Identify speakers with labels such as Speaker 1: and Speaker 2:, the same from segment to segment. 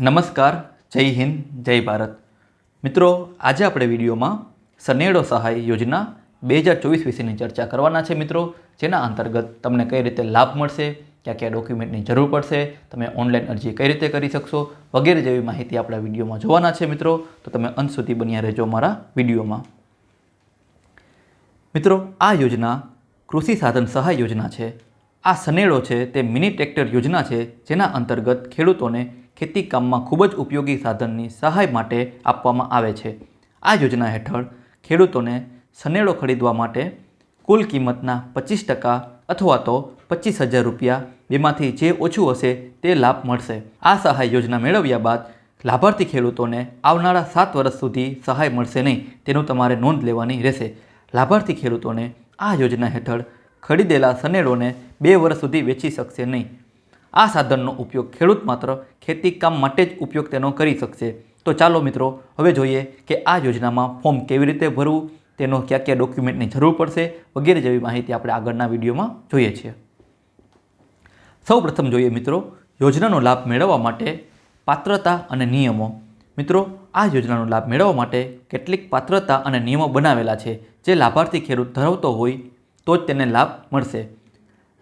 Speaker 1: નમસ્કાર, જય હિન્દ, જય ભારત. મિત્રો, આજે આપણે વિડીયોમાં સનેડો સહાય યોજના બે હજાર ચોવીસ વિશેની ચર્ચા કરવાના છે મિત્રો, જેના અંતર્ગત તમને કઈ રીતે લાભ મળશે, ક્યાં ક્યાં ડોક્યુમેન્ટની જરૂર પડશે, તમે ઓનલાઈન અરજી કઈ રીતે કરી શકશો, વગેરે જેવી માહિતી આપણા વિડીયોમાં જોવાના છે મિત્રો, તો તમે અંત સુધી બન્યા રહેજો મારા વિડીયોમાં. મિત્રો, આ યોજના કૃષિ સાધન સહાય યોજના છે. આ સનેડો છે તે મિની ટ્રેક્ટર યોજના છે, જેના અંતર્ગત ખેડૂતોને ખેતી કામમાં ખૂબ જ ઉપયોગી સાધનની સહાય માટે આપવામાં આવે છે. આ યોજના હેઠળ ખેડૂતોને સનેડો ખરીદવા માટે કુલ કિંમતના પચીસ ટકા અથવા તો પચીસ હજાર રૂપિયા બેમાંથી જે ઓછું હશે તે લાભ મળશે. આ સહાય યોજના મેળવ્યા બાદ લાભાર્થી ખેડૂતોને આવનારા સાત વર્ષ સુધી સહાય મળશે નહીં તેનું તમારે નોંધ લેવાની રહેશે. લાભાર્થી ખેડૂતોને આ યોજના હેઠળ ખરીદેલા સનેડોને બે વર્ષ સુધી વેચી શકશે નહીં. આ સાધનનો ઉપયોગ ખેડૂત માત્ર ખેતી કામ માટે જ ઉપયોગ તેનો કરી શકશે. તો ચાલો મિત્રો, હવે જોઈએ કે આ યોજનામાં ફોર્મ કેવી રીતે ભરવું, તેનો કયા કયા ડોક્યુમેન્ટની જરૂર પડશે, વગેરે જેવી માહિતી આપણે આગળના વિડીયોમાં જોઈએ છીએ. સૌ પ્રથમ જોઈએ મિત્રો, યોજનાનો લાભ મેળવવા માટે પાત્રતા અને નિયમો. મિત્રો, આ યોજનાનો લાભ મેળવવા માટે કેટલીક પાત્રતા અને નિયમો બનાવેલા છે, જે લાભાર્થી ખેડૂત ધરાવતો હોય તો જ તેને લાભ મળશે.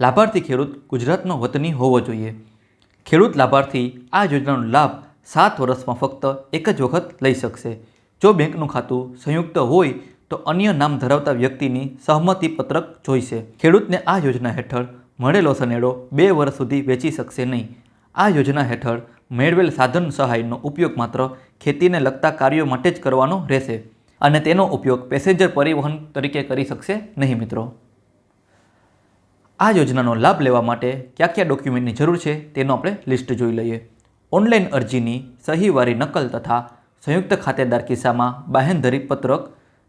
Speaker 1: લાભાર્થી ખેડૂત ગુજરાતનો વતની હોવો જોઈએ. ખેડૂત લાભાર્થી આ યોજનાનો લાભ સાત વર્ષમાં ફક્ત એક જ વખત લઈ શકશે. જો બેંકનું ખાતું સંયુક્ત હોય, તો અન્ય નામ ધરાવતા વ્યક્તિની સહમતિ પત્રક જોઈશે. ખેડૂતને આ યોજના હેઠળ મળેલો સનેડો બે વર્ષ સુધી વેચી શકશે નહીં. આ યોજના હેઠળ મેળવેલ સાધન સહાયનો ઉપયોગ માત્ર ખેતીને લગતા કાર્યો માટે જ કરવાનો રહેશે અને તેનો ઉપયોગ પેસેન્જર પરિવહન તરીકે કરી શકશે નહીં મિત્રો. આ યોજનાનો લાભ લેવા માટે કયા કયા ડોક્યુમેન્ટની જરૂર છે તેનું આપણે લિસ્ટ જોઈ લઈએ. ઓનલાઈન અરજીની સહીવારી નકલ તથા સંયુક્ત ખાતેદાર કિસ્સામાં બાહેંધરી પત્રક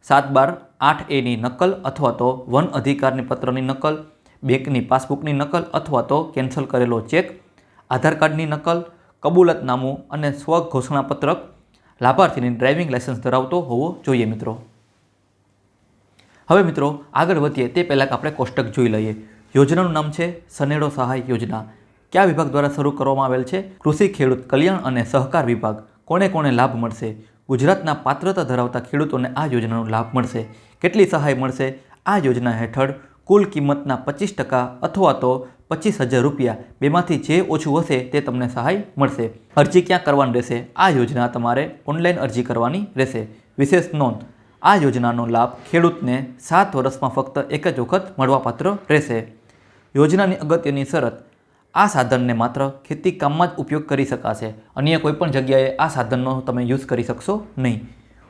Speaker 1: સાત બાર આઠ એની નકલ અથવા તો વન અધિકારની પત્રની નકલ, બેંકની પાસબુકની નકલ અથવા તો કેન્સલ કરેલો ચેક, આધાર કાર્ડની નકલ, કબૂલતનામું અને સ્વ ઘોષણાપત્રક લાભાર્થીની ડ્રાઇવિંગ લાયસન્સ ધરાવતો હોવો જોઈએ મિત્રો. હવે મિત્રો આગળ વધીએ તે પહેલાં આપણે કોષ્ટક જોઈ લઈએ. યોજનાનું નામ છે સનેડો સહાય યોજના. કયા વિભાગ દ્વારા શરૂ કરવામાં આવેલ છે? કૃષિ, ખેડૂત, કલ્યાણ અને સહકાર વિભાગ. કોને કોને લાભ મળશે? ગુજરાતના પાત્રતા ધરાવતા ખેડૂતોને આ યોજનાનો લાભ મળશે. કેટલી સહાય મળશે? આ યોજના હેઠળ કુલ કિંમતના પચીસ ટકા અથવા તો પચીસ હજાર રૂપિયા. બેમાંથી જે ઓછું હશે તે તમને સહાય મળશે. અરજી ક્યાં કરવાની રહેશે? આ યોજના તમારે ઓનલાઈન અરજી કરવાની રહેશે. વિશેષ નોંધ. આ યોજનાનો લાભ ખેડૂતને સાત વર્ષમાં ફક્ત એક જ વખત મળવાપાત્ર રહેશે. યોજનાની અગત્યની શરત, આ સાધનને માત્ર ખેતી કામમાં જ ઉપયોગ કરી શકાશે. અન્ય કોઈપણ જગ્યાએ આ સાધનનો તમે યુઝ કરી શકશો નહીં.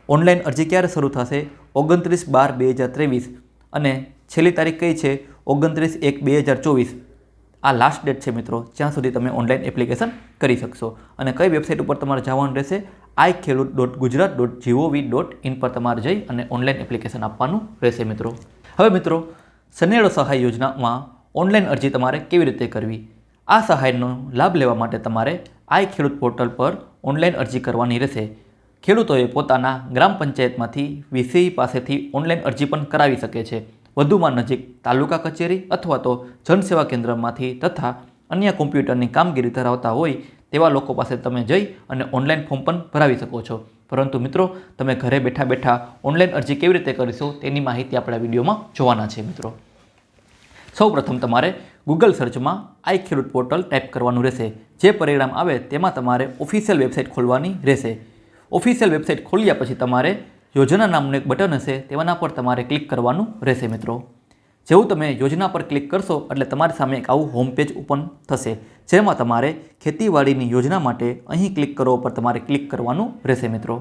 Speaker 1: ઓનલાઈન અરજી ક્યારે શરૂ થશે? ઓગણત્રીસ બાર બે હજાર ત્રેવીસ. અને છેલ્લી તારીખ કઈ છે? ઓગણત્રીસ એક બે હજાર ચોવીસ. આ લાસ્ટ ડેટ છે મિત્રો, જ્યાં સુધી તમે ઓનલાઈન એપ્લિકેશન કરી શકશો. અને કઈ વેબસાઇટ ઉપર તમારે જવાનું રહેશે? I Khedut dot Gujarat dot gov dot in પર તમારે જઈ અને ઓનલાઈન એપ્લિકેશન આપવાનું રહેશે મિત્રો. હવે મિત્રો, સનેડો સહાય યોજનામાં ઓનલાઈન અરજી તમારે કેવી રીતે કરવી? આ સહાયનો લાભ લેવા માટે તમારે આઈ ખેડૂત પોર્ટલ પર ઓનલાઈન અરજી કરવાની રહેશે. ખેડૂતોએ પોતાના ગ્રામ પંચાયતમાંથી વીસી પાસેથી ઓનલાઈન અરજી પણ કરાવી શકે છે. વધુમાં નજીક તાલુકા કચેરી અથવા તો જનસેવા કેન્દ્રમાંથી તથા અન્ય કોમ્પ્યુટરની કામગીરી ધરાવતા હોય તેવા લોકો પાસે તમે જઈ અને ઓનલાઈન ફોર્મ પણ ભરાવી શકો છો. પરંતુ મિત્રો, તમે ઘરે બેઠા બેઠા ઓનલાઈન અરજી કેવી રીતે કરીશો તેની માહિતી આપણા વિડીયોમાં જોવાના છે મિત્રો. સૌ પ્રથમ તમારે ગૂગલ સર્ચમાં આઈ ખેડૂત પોર્ટલ ટાઈપ કરવાનું રહેશે. જે પરિણામ આવે તેમાં તમારે ઓફિશિયલ વેબસાઇટ ખોલવાની રહેશે. ઓફિશિયલ વેબસાઇટ ખોલ્યા પછી તમારે યોજના નામનું એક બટન હશે, તેના પર તમારે ક્લિક કરવાનું રહેશે મિત્રો. જેવું તમે યોજના પર ક્લિક કરશો, એટલે તમારી સામે એક આવું હોમ પેજ ઓપન થશે, જેમાં તમારે ખેતીવાડીની યોજના માટે અહીં ક્લિક કરો પર તમારે ક્લિક કરવાનું રહેશે મિત્રો.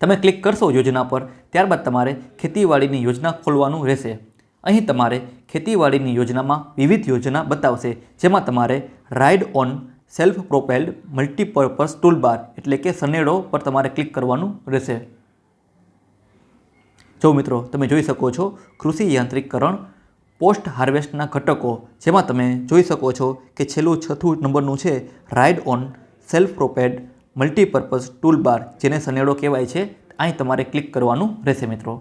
Speaker 1: તમે ક્લિક કરશો યોજના પર, ત્યારબાદ તમારે ખેતીવાડીની યોજના ખોલવાનું રહેશે. અહીં તમારે ખેતીવાડીની યોજનામાં વિવિધ યોજના બતાવશે, જેમાં તમારે ride on self propelled multipurpose toolbar એટલે કે સનેડો પર તમારે ક્લિક કરવાનું રહેશે. જો મિત્રો, તમે જોઈ શકો છો કૃષિ યાંત્રિકરણ પોસ્ટ હાર્વેસ્ટના ઘટકો, જેમાં તમે જોઈ શકો છો કે છેલ્લું છઠ્ઠું નંબરનું છે ride on self propelled multipurpose toolbar જેને સનેડો કહેવાય છે. અહીં તમારે ક્લિક કરવાનું રહેશે મિત્રો.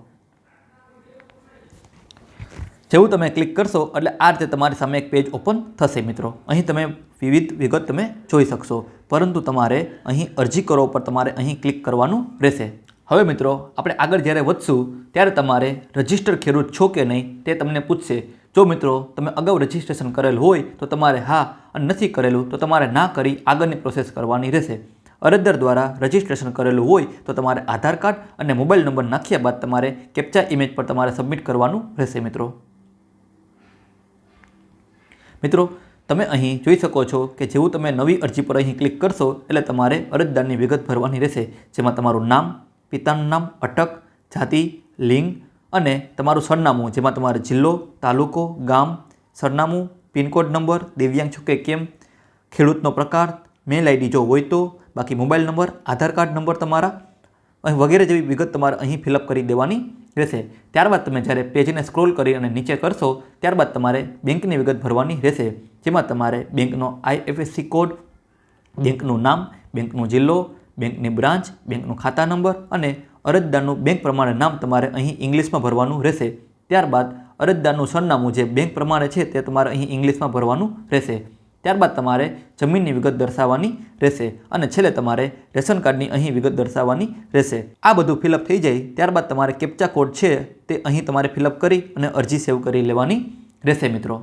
Speaker 1: જેવું તમે ક્લિક કરશો એટલે આ રીતે તમારી સામે એક પેજ ઓપન થશે મિત્રો. અહીં તમે વિવિધ વિગત તમે જોઈ શકશો. પરંતુ તમારે અહીં અરજી કરો પર તમારે અહીં ક્લિક કરવાનું રહેશે. હવે મિત્રો, આપણે આગળ જ્યારે વધશું, ત્યારે તમારે રજિસ્ટર ખેડૂત છો કે નહીં તે તમને પૂછશે. જો મિત્રો, તમે અગાઉ રજિસ્ટ્રેશન કરેલ હોય તો તમારે હા અને નથી કરેલું તો તમારે ના કરી આગળની પ્રોસેસ કરવાની રહેશે. અરજદાર દ્વારા રજિસ્ટ્રેશન કરેલું હોય તો તમારે આધાર કાર્ડ અને મોબાઈલ નંબર નાખ્યા બાદ તમારે કેપ્ચા ઇમેજ પર તમારે સબમિટ કરવાનું રહેશે મિત્રો. મિત્રો, તમે અહીં જોઈ શકો છો કે જેવું તમે નવી અરજી પર અહીં ક્લિક કરશો, એટલે તમારે અરજદારની વિગત ભરવાની રહેશે, જેમાં તમારું નામ, પિતાનું નામ, અટક, જાતિ, લિંગ અને તમારું સરનામું, જેમાં તમારો જિલ્લો, તાલુકો, ગામ, સરનામું, પિનકોડ નંબર, દિવ્યાંગ છો કે કેમ, ખેડૂતનો પ્રકાર, મેલ આઈડી જો હોય તો, બાકી mobile number, Aadhaar card number તમારા વગેરે જેવી વિગત તમારે અહીં ફિલઅપ કરી દેવાની રહેશે. ત્યારબાદ તમે જ્યારે પેજને સ્ક્રોલ કરી અને નીચે કરશો, ત્યારબાદ તમારે બેંકની વિગત ભરવાની રહેશે. જેમાં તમારે બેંકનો આઈએફએસસી કોડ, બેંકનું નામ, બેંકનો જિલ્લો, બેંકની બ્રાન્ચ, બેંકનો ખાતા નંબર અને અરજદારનું બેંક પ્રમાણે નામ તમારે અહીં ઇંગ્લિશમાં ભરવાનું રહેશે. ત્યારબાદ અરજદારનું સરનામું જે બેંક પ્રમાણે છે તે તમારે અહીં ઇંગ્લિશમાં ભરવાનું રહેશે. ત્યારબાદ તમારે જમીનની વિગત દર્શાવવાની રહેશે અને છેલ્લે તમારે રેશન કાર્ડની અહીં વિગત દર્શાવવાની રહેશે. આ બધું ફિલઅપ થઈ જાય ત્યારબાદ તમારે કેપ્ચા કોડ છે તે અહીં તમારે ફિલઅપ કરી અને અરજી સેવ કરી લેવાની રહેશે મિત્રો.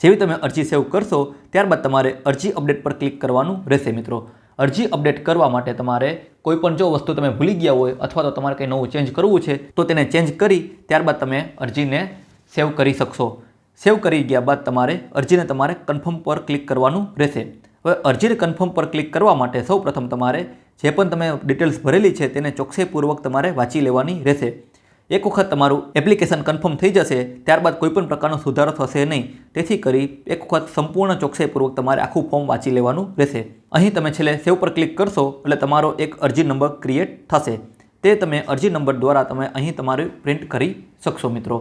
Speaker 1: જેવી તમે અરજી સેવ કરશો ત્યારબાદ તમારે અરજી અપડેટ પર ક્લિક કરવાનું રહેશે મિત્રો. અરજી અપડેટ કરવા માટે તમારે કોઈ પણ જો વસ્તુ તમે ભૂલી ગયા હોય અથવા તો તમારે કંઈ નવું ચેન્જ કરવું છે તો તેને ચેન્જ કરી ત્યારબાદ તમે અરજીને સેવ કરી શકશો. સેવ કરી ગયા બાદ તમારે અરજીને તમારે કન્ફર્મ પર ક્લિક કરવાનું રહેશે. હવે અરજીને કન્ફર્મ પર ક્લિક કરવા માટે સૌપ્રથમ તમારે જે પણ તમે ડિટેલ્સ ભરેલી છે તેને ચોકસાઈપૂર્વક તમારે વાંચી લેવાની રહેશે. એક વખત તમારું એપ્લિકેશન કન્ફર્મ થઈ જશે, ત્યારબાદ કોઈપણ પ્રકારનો સુધારો થશે નહીં. તેથી કરી એક વખત સંપૂર્ણ ચોકસાઈપૂર્વક તમારે આખું ફોર્મ વાંચી લેવાનું રહેશે. અહીં તમે છેલ્લે સેવ પર ક્લિક કરશો, એટલે તમારો એક અરજી નંબર ક્રિએટ થશે. તે તમે અરજી નંબર દ્વારા તમે અહીં તમારું પ્રિન્ટ કરી શકશો મિત્રો.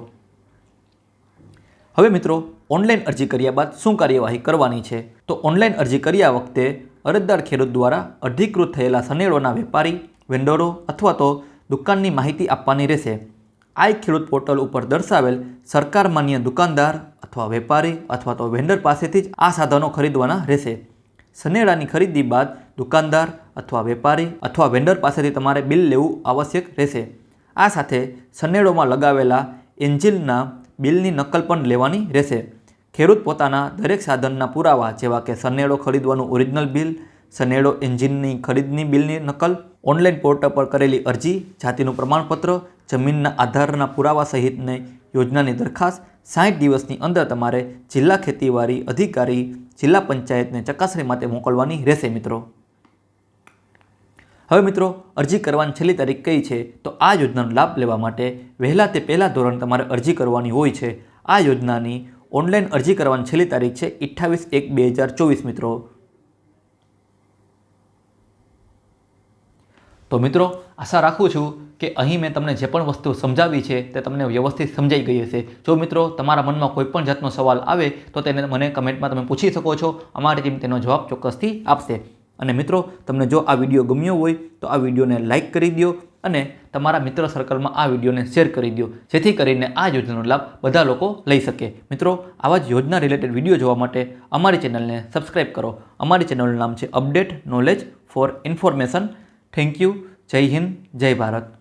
Speaker 1: હવે મિત્રો ઓનલાઈન અરજી કર્યા બાદ શું કાર્યવાહી કરવાની છે? તો ઓનલાઈન અરજી કર્યા વખતે અરજદાર ખેડૂત દ્વારા અધિકૃત થયેલા સનેડોના વેપારી વેન્ડરો અથવા તો દુકાનની માહિતી આપવાની રહેશે. આ ખેડૂત પોર્ટલ ઉપર દર્શાવેલ સરકાર માન્ય દુકાનદાર અથવા વેપારી અથવા તો વેન્ડર પાસેથી જ આ સાધનો ખરીદવાના રહેશે. સનેડાની ખરીદી બાદ દુકાનદાર અથવા વેપારી અથવા વેન્ડર પાસેથી તમારે બિલ લેવું આવશ્યક રહેશે. આ સાથે સનેડોમાં લગાવેલા એન્જિનના બિલની નકલ પણ લેવાની રહેશે. ખેડૂત પોતાના દરેક સાધનના પુરાવા જેવા કે સનેડો ખરીદવાનું ઓરિજિનલ બિલ, સનેડો એન્જિનની ખરીદની બિલની નકલ, ઓનલાઈન પોર્ટલ પર કરેલી અરજી, જાતિનું પ્રમાણપત્ર, જમીનના આધારના પુરાવા સહિતની યોજનાની દરખાસ્ત સાઠ દિવસની અંદર તમારે જિલ્લા ખેતીવાડી અધિકારી જિલ્લા પંચાયતને ચકાસણી માટે મોકલવાની રહેશે મિત્રો. હવે મિત્રો, અરજી કરવાની છેલ્લી તારીખ કઈ છે? તો આ યોજનાનો લાભ લેવા માટે વહેલા તે પહેલાં ધોરણ તમારે અરજી કરવાની હોય છે. આ યોજનાની ઓનલાઈન અરજી કરવાની છેલ્લી તારીખ છે અઠ્ઠાવીસ એક બે હજાર ચોવીસ, મિત્રો. તો મિત્રો, આશા રાખું છું કે અહીં મેં તમને જે પણ વસ્તુ સમજાવી છે તે તમને વ્યવસ્થિત સમજાઈ ગઈ હશે. જો મિત્રો, તમારા મનમાં કોઈ પણ જાતનો સવાલ આવે તો તેને મને કમેન્ટમાં તમે પૂછી શકો છો. અમારી ટીમ તેનો જવાબ ચોક્કસથી આપશે. અને મિત્રો, તમને જો આ વીડિયો ગમ્યો હોય, તો આ વિડીયોને લાઇક કરી દો અને તમારા મિત્ર સર્કલમાં આ વિડીયોને શેર કરી દો જેથી કરીને આ યોજનાનો લાભ બધા લોકો લઈ શકે. મિત્રો, આવા જ યોજના રિલેટેડ વીડિયો જોવા માટે અમારી ચેનલને સબસ્ક્રાઈબ કરો. અમારી ચેનલનું નામ છે update knowledge for information thank you જય હિન્દ, જય ભારત.